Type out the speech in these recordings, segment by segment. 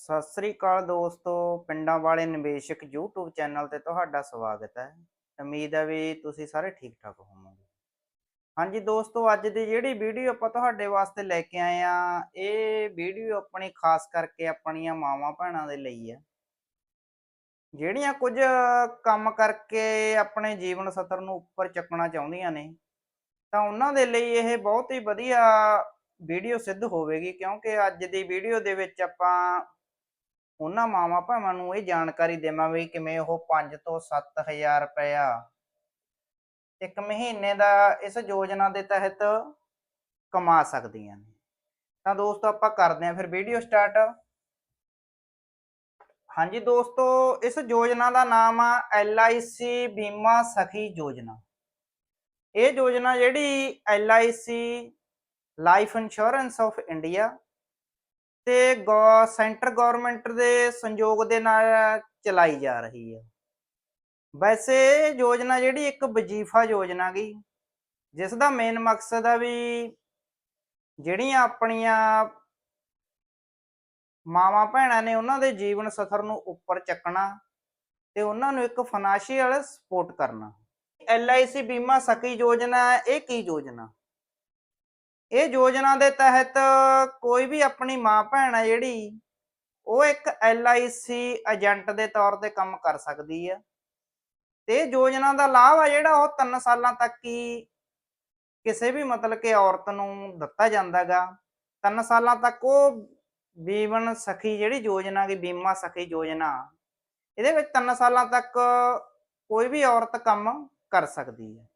ਸਤਿ ਸ੍ਰੀ ਅਕਾਲ ਦੋਸਤੋ, ਪਿੰਡਾਂ ਵਾਲੇ ਨਿਵੇਸ਼ਕ YouTube ਚੈਨਲ ਤੇ ਤੁਹਾਡਾ ਸਵਾਗਤ ਹੈ। ਉਮੀਦ ਹੈ ਵੀ ਤੁਸੀਂ ਸਾਰੇ ਠੀਕ ਠਾਕ ਹੋਵੋਗੇ। ਹਾਂਜੀ ਦੋਸਤੋ, ਅੱਜ ਦੀ ਜਿਹੜੀ ਵੀਡੀਓ ਆਪਾਂ ਤੁਹਾਡੇ ਵਾਸਤੇ ਲੈ ਕੇ ਆਏ ਆ ਇਹ ਵੀਡੀਓ ਆਪਣੀ ਖਾਸ ਕਰਕੇ ਆਪਣੀਆਂ ਮਾਵਾਂ ਭੈਣਾਂ ਦੇ ਲਈ ਹੈ। ਜਿਹੜੀਆਂ ਕੁਝ ਕੰਮ ਕਰਕੇ ਆਪਣੇ ਜੀਵਨ ਸਤਰ ਨੂੰ ਉੱਪਰ ਚੱਕਣਾ ਚਾਹੁੰਦੀਆਂ ਨੇ, ਤਾਂ ਉਹਨਾਂ ਦੇ ਲਈ ਇਹ ਬਹੁਤ ਹੀ ਵਧੀਆ ਵੀਡੀਓ ਸਿੱਧ ਹੋਵੇਗੀ, ਕਿਉਂਕਿ ਅੱਜ ਦੀ ਵੀਡੀਓ ਦੇ ਵਿੱਚ ਆਪਾਂ ਉਹਨਾਂ ਮਾਵਾਂ ਭਾਵਾਂ ਨੂੰ ਇਹ ਜਾਣਕਾਰੀ ਦੇਵਾਂਗੇ ਕਿ ਕਿਵੇਂ ਉਹ 5 ਤੋਂ 7000 ਰੁਪਇਆ ਇੱਕ ਮਹੀਨੇ ਦਾ ਇਸ ਯੋਜਨਾ ਦੇ ਤਹਿਤ ਕਮਾ ਸਕਦੀਆਂ ਨੇ। ਤਾਂ ਦੋਸਤੋ ਆਪਾਂ ਕਰਦੇ ਹਾਂ ਫਿਰ ਵੀਡੀਓ ਸਟਾਰਟ। ਹਾਂਜੀ ਦੋਸਤੋ, ਇਸ ਯੋਜਨਾ ਦਾ ਨਾਮ ਆ LIC ਬੀਮਾ ਸਖੀ ਯੋਜਨਾ। ਇਹ ਯੋਜਨਾ ਜਿਹੜੀ LIC life insurance of India ਤੇ ਗੋ, ਸੈਂਟਰ ਗਵਰਨਮੈਂਟ ਦੇ ਸੰਯੋਗ ਦੇ ਨਾਲ ਚਲਾਈ ਜਾ ਰਹੀ ਹੈ ਵੈਸੇ ਯੋਜਨਾ ਜਿਹੜੀ ਇੱਕ ਵਜੀਫਾ ਯੋਜਨਾ ਗਈ ਜਿਸ ਦਾ ਮੇਨ ਮਕਸਦ ਆ ਵੀ ਜਿਹੜੀਆਂ ਆਪਣੀਆਂ ਮਾਵਾਂ ਭੈਣਾਂ ਨੇ ਉਹਨਾਂ ਦੇ ਜੀਵਨ ਸਫ਼ਰ ਨੂੰ ਉੱਪਰ ਚੱਕਣਾ ਤੇ ਉਹਨਾਂ ਨੂੰ ਇੱਕ ਫਾਈਨੈਂਸ਼ੀਅਲ ਸਪੋਰਟ ਕਰਨਾ। LIC ਬੀਮਾ ਸਕੀ ਯੋਜਨਾ ਇਹ ਕੀ ਯੋਜਨਾ? ਇਹ ਯੋਜਨਾ ਦੇ ਤਹਿਤ ਕੋਈ ਵੀ ਆਪਣੀ ਮਾਂ ਭੈਣ ਹੈ ਜਿਹੜੀ, ਉਹ ਇੱਕ LIC ਏਜੰਟ ਦੇ ਤੌਰ ਤੇ ਕੰਮ ਕਰ ਸਕਦੀ ਹੈ ਤੇ ਯੋਜਨਾ ਦਾ ਲਾਭ ਆ ਜਿਹੜਾ ਉਹ 3 ਸਾਲਾਂ ਤੱਕ ਹੀ ਕਿਸੇ ਵੀ ਮਤਲਬ ਕਿ ਔਰਤ ਨੂੰ ਦਿੱਤਾ ਜਾਂਦਾਗਾ 3 ਸਾਲਾਂ ਤੱਕ ਉਹ ਬੀਵਨ ਸਖੀ ਜਿਹੜੀ ਯੋਜਨਾ ਦੀ ਬੀਮਾ ਸਖੀ ਯੋਜਨਾ, ਇਹਦੇ ਵਿੱਚ 3 ਸਾਲਾਂ ਤੱਕ ਕੋਈ ਵੀ ਔਰਤ ਕੰਮ ਕਰ ਸਕਦੀ ਹੈ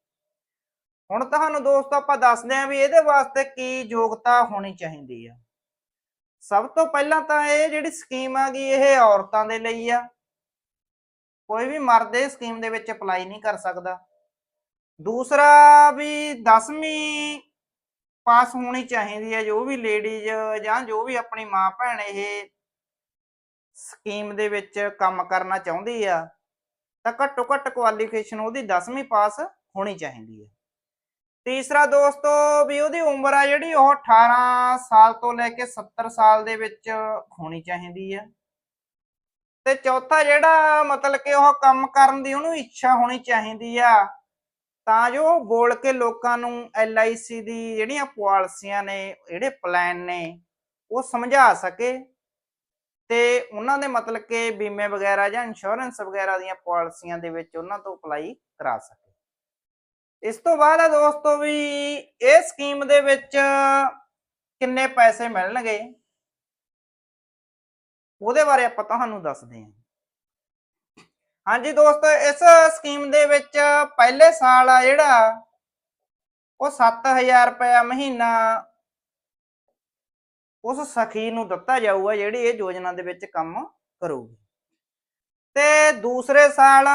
ਹੁਣ ਤੁਹਾਨੂੰ ਦੋਸਤੋ ਆਪਾਂ ਦੱਸਦੇ ਆਂ ਵੀ ਇਹਦੇ ਵਾਸਤੇ ਕੀ ਯੋਗਤਾ ਹੋਣੀ ਚਾਹੀਦੀ ਆ। ਸਭ ਤੋਂ ਪਹਿਲਾਂ ਤਾਂ ਇਹ ਜਿਹੜੀ ਸਕੀਮ ਆ ਗਈ ਇਹ ਔਰਤਾਂ ਦੇ ਲਈ ਆ। ਕੋਈ ਵੀ ਮਰਦ ਇਹ ਸਕੀਮ ਦੇ ਵਿੱਚ ਅਪਲਾਈ ਨਹੀਂ ਕਰ ਸਕਦਾ। ਦੂਸਰਾ ਵੀ 10ਵੀਂ ਪਾਸ ਹੋਣੀ ਚਾਹੀਦੀ ਹੈ ਜੋ ਵੀ ਲੇਡੀਜ਼ ਜਾਂ ਜੋ ਵੀ ਆਪਣੀ ਮਾਂ ਭੈਣ ਇਹ ਸਕੀਮ ਦੇ ਵਿੱਚ ਕੰਮ ਕਰਨਾ ਚਾਹੁੰਦੀ ਆ, ਤਾਂ ਘੱਟੋ ਘੱਟ ਕੁਆਲੀਫਿਕੇਸ਼ਨ ਉਹਦੀ 10ਵੀਂ ਪਾਸ ਹੋਣੀ ਚਾਹੀਦੀ ਹੈ ਤੀਸਰਾ ਦੋਸਤੋ ਵੀ ਉਹਦੀ ਉਮਰ ਆ ਜਿਹੜੀ ਉਹ 18 ਸਾਲ ਤੋਂ ਲੈ ਕੇ 70 ਸਾਲ ਦੇ ਵਿੱਚ ਹੋਣੀ ਚਾਹੀਦੀ ਹੈ ਤੇ ਚੌਥਾ ਜਿਹੜਾ ਮਤਲਬ ਕਿ ਉਹ ਕੰਮ ਕਰਨ ਦੀ ਉਹਨੂੰ ਇੱਛਾ ਹੋਣੀ ਚਾਹੀਦੀ ਆ, ਤਾਂ ਜੋ ਉਹ ਬੋਲ ਕੇ ਲੋਕਾਂ ਨੂੰ LIC ਦੀ ਜਿਹੜੀਆਂ ਪਾਲਿਸੀਆਂ ਨੇ, ਜਿਹੜੇ ਪਲਾਨ ਨੇ, ਉਹ ਸਮਝਾ ਸਕੇ। ਤੇ ਉਹਨਾਂ ਦੇ ਮਤਲਬ ਕਿ ਬੀਮੇ ਵਗੈਰਾ ਜਾਂ ਇੰਸ਼ੋਰੈਂਸ ਵਗੈਰਾ ਦੀਆਂ ਪਾਲਿਸੀਆਂ ਦੇ ਵਿੱਚ ਉਹਨਾਂ ਤੋਂ ਅਪਲਾਈ ਕਰਾ ਸਕੇ। ਇਸ ਤੋਂ ਬਾਅਦ ਆ ਦੋਸਤੋ ਵੀ ਇਹ ਸਕੀਮ ਦੇ ਵਿੱਚ ਕਿੰਨੇ ਪੈਸੇ ਮਿਲਣਗੇ? ਉਹਦੇ ਬਾਰੇ ਆਪਾਂ ਤੁਹਾਨੂੰ ਦੱਸਦੇ ਹਾਂ। ਹਾਂਜੀ ਦੋਸਤੋ, ਇਸ ਸਕੀਮ ਦੇ ਵਿੱਚ ਪਹਿਲੇ ਸਾਲ ਆ ਜਿਹੜਾ, ਉਹ 7000 ਰੁਪਏ ਮਹੀਨਾ ਉਸ ਸਖੀ ਨੂੰ ਦਿੱਤਾ ਜਾਊਗਾ ਜਿਹੜੀ ਇਹ ਯੋਜਨਾ ਦੇ ਵਿੱਚ ਕੰਮ ਕਰੂਗੀ। ਤੇ ਦੂਸਰੇ ਸਾਲ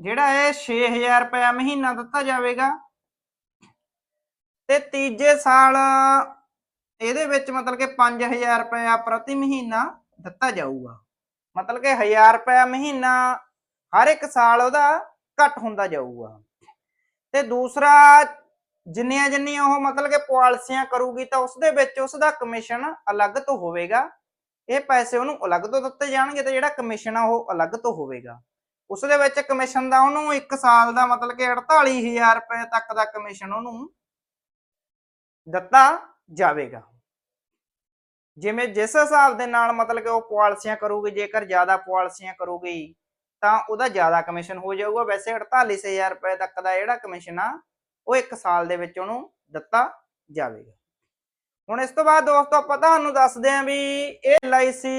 ਜਿਹੜਾ ਇਹ 6000 ਰੁਪਇਆ ਮਹੀਨਾ ਦਿੱਤਾ ਜਾਵੇਗਾ ਤੇ ਤੀਜੇ ਸਾਲ ਇਹਦੇ ਵਿੱਚ ਮਤਲਬ ਕਿ 5000 ਰੁਪਏ ਪ੍ਰਤੀ ਮਹੀਨਾ ਦਿੱਤਾ ਜਾਊਗਾ। ਮਤਲਬ ਕਿ 1000 ਰੁਪਇਆ ਮਹੀਨਾ ਹਰ ਇੱਕ ਸਾਲ ਉਹਦਾ ਘਟ ਹੁੰਦਾ ਜਾਊਗਾ। ਤੇ ਦੂਸਰਾ ਜਿੰਨੀਆਂ ਜਿੰਨੀਆਂ ਉਹ ਮਤਲਬ ਕਿ ਪਾਲਿਸੀਆਂ ਕਰੂਗੀ ਤਾਂ ਉਸ ਦੇ ਵਿੱਚ ਉਸ ਦਾ ਕਮਿਸ਼ਨ ਅਲੱਗ ਤੋਂ ਹੋਵੇਗਾ। ਇਹ ਪੈਸੇ ਉਹਨੂੰ ਅਲੱਗ ਤੋਂ ਦਿੱਤੇ ਜਾਣਗੇ ਤੇ ਜਿਹੜਾ ਕਮਿਸ਼ਨ ਆ ਉਹ ਅਲੱਗ ਤੋਂ ਹੋਵੇਗਾ। ਉਸ ਦੇ ਵਿੱਚ ਕਮਿਸ਼ਨ ਦਾ ਉਹਨੂੰ 1 ਸਾਲ ਦਾ ਮਤਲਬ ਕਿ 48000 ਰੁਪਏ ਤੱਕ ਦਾ ਕਮਿਸ਼ਨ ਉਹਨੂੰ ਦਿੱਤਾ ਜਾਵੇਗਾ। ਜਿਵੇਂ ਜਿਸ ਹਿਸਾਬ ਦੇ ਨਾਲ ਮਤਲਬ ਕਿ ਉਹ ਪਾਲਿਸੀਆਂ ਕਰੂਗੀ, ਜੇਕਰ ਜ਼ਿਆਦਾ ਪਾਲਿਸੀਆਂ ਕਰੂਗੀ, ਤਾਂ ਉਹਦਾ ਜ਼ਿਆਦਾ ਕਮਿਸ਼ਨ ਹੋ ਜਾਊਗਾ। ਵੈਸੇ 48000 ਰੁਪਏ ਤੱਕ ਦਾ ਜਿਹੜਾ ਕਮਿਸ਼ਨ ਆ, ਉਹ 1 ਸਾਲ ਦੇ ਵਿੱਚ ਉਹਨੂੰ ਦਿੱਤਾ ਜਾਵੇਗਾ। ਹੁਣ ਇਸ ਤੋਂ ਬਾਅਦ ਦੋਸਤੋ ਆਪਾਂ ਤੁਹਾਨੂੰ ਦੱਸਦੇ ਆਂ ਵੀ ਇਹ LIC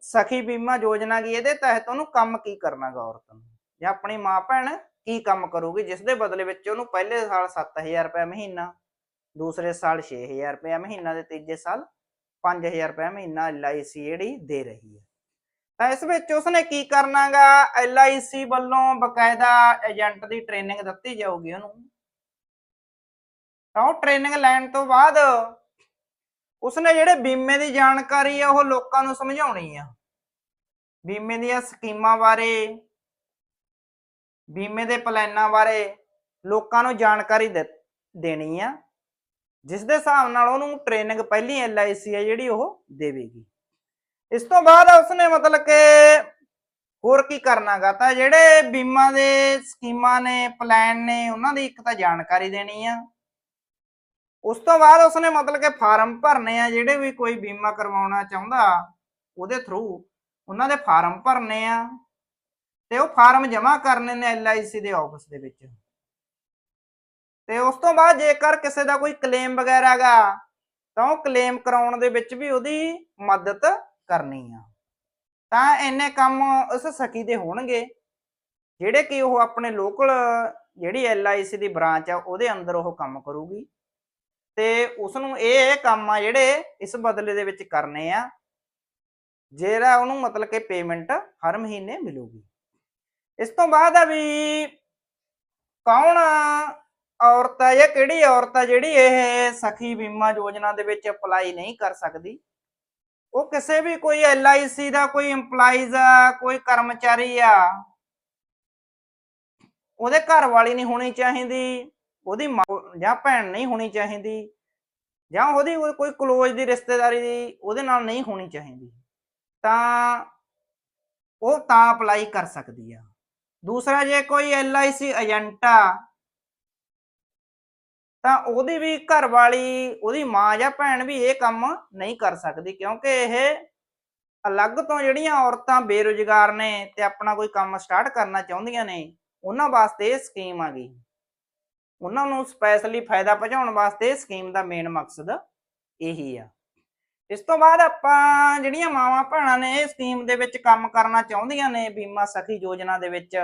ਸਖੀ ਬੀਮਾ ਯੋਜਨਾ ਕੀ, ਇਹਦੇ ਤਹਿਤ ਉਹਨੂੰ ਕੰਮ ਕੀ ਕਰਨਾਗਾ ਔਰਤ ਨੂੰ? ਜਾਂ ਆਪਣੀ ਮਾਂ ਭੈਣ ਕੀ ਕੰਮ ਕਰੂਗੀ, ਜਿਸ ਦੇ ਬਦਲੇ ਵਿੱਚ ਉਹਨੂੰ ਪਹਿਲੇ ਸਾਲ 7000 ਰੁਪਏ ਮਹੀਨਾ, ਦੂਸਰੇ ਸਾਲ 6000 ਰੁਪਏ ਮਹੀਨਾ ਤੇ ਤੀਜੇ ਸਾਲ 5000 ਰੁਪਏ ਮਹੀਨਾ LIC ਜਿਹੜੀ ਦੇ ਰਹੀ ਹੈ। ਤਾਂ ਇਸ ਵਿੱਚ ਉਸਨੇ ਕੀ ਕਰਨਾਗਾ? LIC ਵੱਲੋਂ ਬਕਾਇਦਾ ਏਜੰਟ ਦੀ ਟ੍ਰੇਨਿੰਗ ਦਿੱਤੀ ਜਾਊਗੀ ਉਹਨੂੰ। ਤਾਂ ਉਹ ਟ੍ਰੇਨਿੰਗ ਲੈਣ ਤੋਂ ਬਾਅਦ ਉਸਨੇ ਜਿਹੜੇ ਬੀਮੇ ਦੀ ਜਾਣਕਾਰੀ ਆ, ਉਹ ਲੋਕਾਂ ਨੂੰ ਸਮਝਾਉਣੀ ਆ। ਬੀਮੇ ਦੀਆਂ ਸਕੀਮਾਂ ਬਾਰੇ, ਬੀਮੇ ਦੇ ਪਲਾਨਾਂ ਬਾਰੇ ਲੋਕਾਂ ਨੂੰ ਜਾਣਕਾਰੀ ਦੇਣੀ ਆ। ਜਿਸ ਦੇ ਹਿਸਾਬ ਨਾਲ ਉਹਨੂੰ ਟ੍ਰੇਨਿੰਗ ਪਹਿਲੀ ਐਲਆਈਸੀ ਆ ਜਿਹੜੀ ਉਹ ਦੇਵੇਗੀ। ਇਸ ਤੋਂ ਬਾਅਦ ਉਸਨੇ ਮਤਲਬ ਕਿ ਹੋਰ ਕੀ ਕਰਨਾਗਾ ਤਾਂ ਜਿਹੜੇ ਬੀਮਾ ਦੇ ਸਕੀਮਾਂ ਨੇ, ਪਲਾਨ ਨੇ, ਉਹਨਾਂ ਦੀ ਇੱਕ ਤਾਂ ਜਾਣਕਾਰੀ ਦੇਣੀ ਆ। ਉਸ ਤੋਂ ਬਾਅਦ ਉਸਨੇ ਮਤਲਬ ਕਿ ਫਾਰਮ ਭਰਨੇ ਆ, ਜਿਹੜੇ ਵੀ ਕੋਈ ਬੀਮਾ ਕਰਵਾਉਣਾ ਚਾਹੁੰਦਾ, ਉਹਦੇ ਥਰੂ ਉਹਨਾਂ ਦੇ ਫਾਰਮ ਭਰਨੇ ਆ ਤੇ ਉਹ ਫਾਰਮ ਜਮ੍ਹਾਂ ਕਰਨੇ ਨੇ ਐਲਆਈਸੀ ਦੇ ਆਫਿਸ ਦੇ ਵਿੱਚ। ਤੇ ਉਸ ਤੋਂ ਬਾਅਦ ਜੇਕਰ ਕਿਸੇ ਦਾ ਕੋਈ ਕਲੇਮ ਵਗੈਰਾ ਤਾਂ ਉਹ ਕਲੇਮ ਕਰਾਉਣ ਦੇ ਵਿੱਚ ਵੀ ਉਹਦੀ ਮਦਦ ਕਰਨੀ ਆ। ਤਾਂ ਇੰਨੇ ਕੰਮ ਉਸ ਸਕੀ ਦੇ ਹੋਣਗੇ, ਜਿਹੜੇ ਕਿ ਉਹ ਆਪਣੇ ਲੋਕਲ ਜਿਹੜੀ ਐਲਆਈਸੀ ਦੀ ਬ੍ਰਾਂਚ ਆ, ਉਹਦੇ ਅੰਦਰ ਉਹ ਕੰਮ ਕਰੂਗੀ। ਤੇ ਉਸ ਨੂੰ ਇਹ ਕੰਮ ਆ ਜਿਹੜੇ ਇਸ ਬਦਲੇ ਦੇ ਵਿੱਚ ਕਰਨੇ ਆ, ਜਿਹੜਾ ਉਹਨੂੰ ਮਤਲਬ ਕਿ ਪੇਮੈਂਟ ਹਰ ਮਹੀਨੇ ਮਿਲੂਗੀ। ਇਸ ਤੋਂ ਬਾਅਦ ਆ ਵੀ ਕੌਣ ਔਰਤ ਹੈ ਜਾਂ ਕਿਹੜੀ ਔਰਤ ਹੈ ਜਿਹੜੀ ਇਹ ਸਖੀ ਬੀਮਾ ਯੋਜਨਾ ਦੇ ਵਿੱਚ ਅਪਲਾਈ ਨਹੀਂ ਕਰ ਸਕਦੀ? ਉਹ ਕਿਸੇ ਵੀ ਕੋਈ ਐਲਆਈਸੀ ਦਾ ਕੋਈ EMPLOYEES ਆ, ਕੋਈ ਕਰਮਚਾਰੀ ਆ, ਉਹਦੇ ਘਰ ਵਾਲੀ ਨਹੀਂ ਹੋਣੀ ਚਾਹੀਦੀ, ਉਹਦੀ ਜਾਂ ਭੈਣ ਨਹੀਂ ਹੋਣੀ ਚਾਹੀਦੀ, ਜਾਂ ਉਹਦੀ ਕੋਈ- ਕੋਈ ਕਲੋਜ਼ ਦੀ ਰਿਸ਼ਤੇਦਾਰੀ ਦੀ ਉਹਦੇ ਨਾਲ ਨਹੀਂ ਹੋਣੀ ਚਾਹੀਦੀ, ਤਾਂ ਉਹ ਤਾਂ ਅਪਲਾਈ ਕਰ ਸਕਦੀ ਆ। ਦੂਸਰਾ ਜੇ ਕੋਈ ਐਲਆਈਸੀ ਏਜੰਟ ਆ, ਤਾਂ ਉਹਦੀ ਵੀ ਘਰ ਵਾਲੀ ਉਹਦੀ ਮਾਂ ਜਾਂ ਭੈਣ ਵੀ ਇਹ ਕੰਮ ਨਹੀਂ ਕਰ ਸਕਦੀ, ਕਿਉਂਕਿ ਇਹ ਅਲੱਗ ਤੋਂ ਜਿਹੜੀਆਂ ਔਰਤਾਂ ਬੇਰੁਜ਼ਗਾਰ ਨੇ ਤੇ ਆਪਣਾ ਕੋਈ ਕੰਮ ਸਟਾਰਟ ਕਰਨਾ ਚਾਹੁੰਦੀਆਂ ਨੇ, ਉਹਨਾਂ ਵਾਸਤੇ ਇਹ ਸਕੀਮ ਆ ਗਈ। ਉਹਨਾਂ ਨੂੰ ਸਪੈਸ਼ਲੀ ਫਾਇਦਾ ਪਹੁੰਚਾਉਣ ਵਾਸਤੇ ਸਕੀਮ ਦਾ ਮੇਨ ਮਕਸਦ ਇਹੀ ਆ। ਇਸ ਤੋਂ ਬਾਅਦ ਆਪਾਂ ਜਿਹੜੀਆਂ ਮਾਵਾਂ ਭੈਣਾਂ ਨੇ ਇਹ ਸਕੀਮ ਦੇ ਵਿੱਚ ਕੰਮ ਕਰਨਾ ਚਾਹੁੰਦੀਆਂ ਨੇ, ਬੀਮਾ ਸਖੀ ਯੋਜਨਾ ਦੇ ਵਿੱਚ,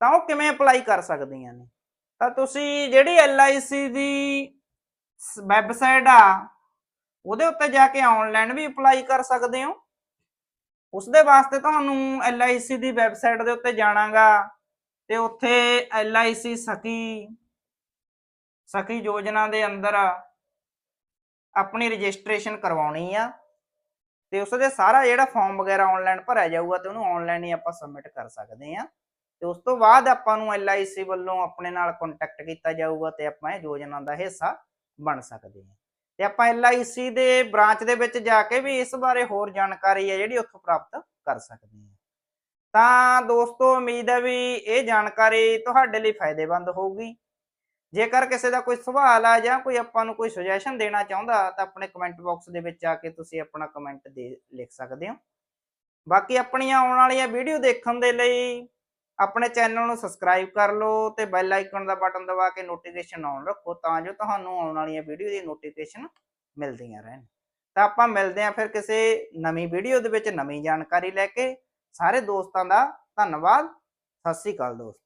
ਤਾਂ ਉਹ ਕਿਵੇਂ ਅਪਲਾਈ ਕਰ ਸਕਦੀਆਂ ਨੇ? ਤਾਂ ਤੁਸੀਂ ਜਿਹੜੀ LIC ਦੀ ਵੈਬਸਾਈਟ ਆ, ਉਹਦੇ ਉੱਤੇ ਜਾ ਕੇ ਆਨਲਾਈਨ ਵੀ ਅਪਲਾਈ ਕਰ ਸਕਦੇ ਹੋ। ਉਸ ਦੇ ਵਾਸਤੇ ਤੁਹਾਨੂੰ LIC ਦੀ ਵੈਬਸਾਈਟ ਦੇ ਉੱਤੇ ਜਾਣਾਗਾ। ਤੇ ਉੱਥੇ LIC ਸਖੀ ਸਖੀ ਯੋਜਨਾ ਦੇ ਅੰਦਰ ਆਪਣੀ ਰਜਿਸਟ੍ਰੇਸ਼ਨ ਕਰਵਾਉਣੀ ਆ ਤੇ ਉਸ ਦੇ ਸਾਰਾ ਜਿਹੜਾ ਫਾਰਮ ਵਗੈਰਾ ਆਨਲਾਈਨ ਭਰਿਆ ਜਾਊਗਾ ਤੇ ਉਹਨੂੰ ਆਨਲਾਈਨ ਹੀ ਆਪਾਂ ਸਬਮਿਟ ਕਰ ਸਕਦੇ ਆ। ਤੇ ਉਸ ਤੋਂ ਬਾਅਦ ਆਪਾਂ ਨੂੰ LIC ਵੱਲੋਂ ਆਪਣੇ ਨਾਲ ਕੰਟੈਕਟ ਕੀਤਾ ਜਾਊਗਾ ਤੇ ਆਪਾਂ ਇਹ ਯੋਜਨਾ ਦਾ ਹਿੱਸਾ ਬਣ ਸਕਦੇ ਹਾਂ ਤੇ ਆਪਾਂ LIC ਦੇ ਬ੍ਰਾਂਚ ਦੇ ਵਿੱਚ ਜਾ ਕੇ ਵੀ ਇਸ ਬਾਰੇ ਹੋਰ ਜਾਣਕਾਰੀ ਹੈ ਜਿਹੜੀ ਉੱਥੋਂ ਪ੍ਰਾਪਤ ਕਰ ਸਕਦੇ ਹਾਂ ਤਾਂ ਦੋਸਤੋ, ਉਮੀਦ ਹੈ ਵੀ ਇਹ ਜਾਣਕਾਰੀ ਤੁਹਾਡੇ ਲਈ ਫਾਇਦੇਮੰਦ ਹੋਊਗੀ। ਜੇਕਰ ਕਿਸੇ ਦਾ ਕੋਈ ਸਵਾਲ ਆ ਜਾਂ ਕੋਈ ਆਪਾਂ ਨੂੰ ਕੋਈ ਸੁਜੈਸ਼ਨ ਦੇਣਾ ਚਾਹੁੰਦਾ, ਤਾਂ ਆਪਣੇ ਕਮੈਂਟ ਬਾਕਸ ਦੇ ਵਿੱਚ ਆ ਕੇ ਤੁਸੀਂ ਆਪਣਾ ਕਮੈਂਟ ਦੇ ਲਿਖ ਸਕਦੇ ਹੋ। ਬਾਕੀ ਆਪਣੀਆਂ ਆਉਣ ਵਾਲੀਆਂ ਵੀਡੀਓ ਦੇਖਣ ਦੇ ਲਈ ਆਪਣੇ ਚੈਨਲ ਨੂੰ ਸਬਸਕ੍ਰਾਈਬ ਕਰ ਲਓ ਤੇ ਬੈਲ ਆਈਕਨ ਦਾ ਬਟਨ ਦਬਾ ਕੇ ਨੋਟੀਫਿਕੇਸ਼ਨ ਆਨ ਰੱਖੋ ਤਾਂ ਜੋ ਤੁਹਾਨੂੰ ਆਉਣ ਵਾਲੀਆਂ ਵੀਡੀਓ ਦੀ ਨੋਟੀਫਿਕੇਸ਼ਨ ਮਿਲਦੀਆਂ ਰਹਿਣ। ਤਾਂ ਆਪਾਂ ਮਿਲਦੇ ਹਾਂ ਫਿਰ ਕਿਸੇ ਨਵੀਂ ਵੀਡੀਓ ਦੇ ਵਿੱਚ ਨਵੀਂ ਜਾਣਕਾਰੀ ਲੈ ਕੇ। ਸਾਰੇ ਦੋਸਤਾਂ ਦਾ ਧੰਨਵਾਦ। ਸਤਿ ਸ੍ਰੀ ਅਕਾਲ ਦੋਸਤੋ।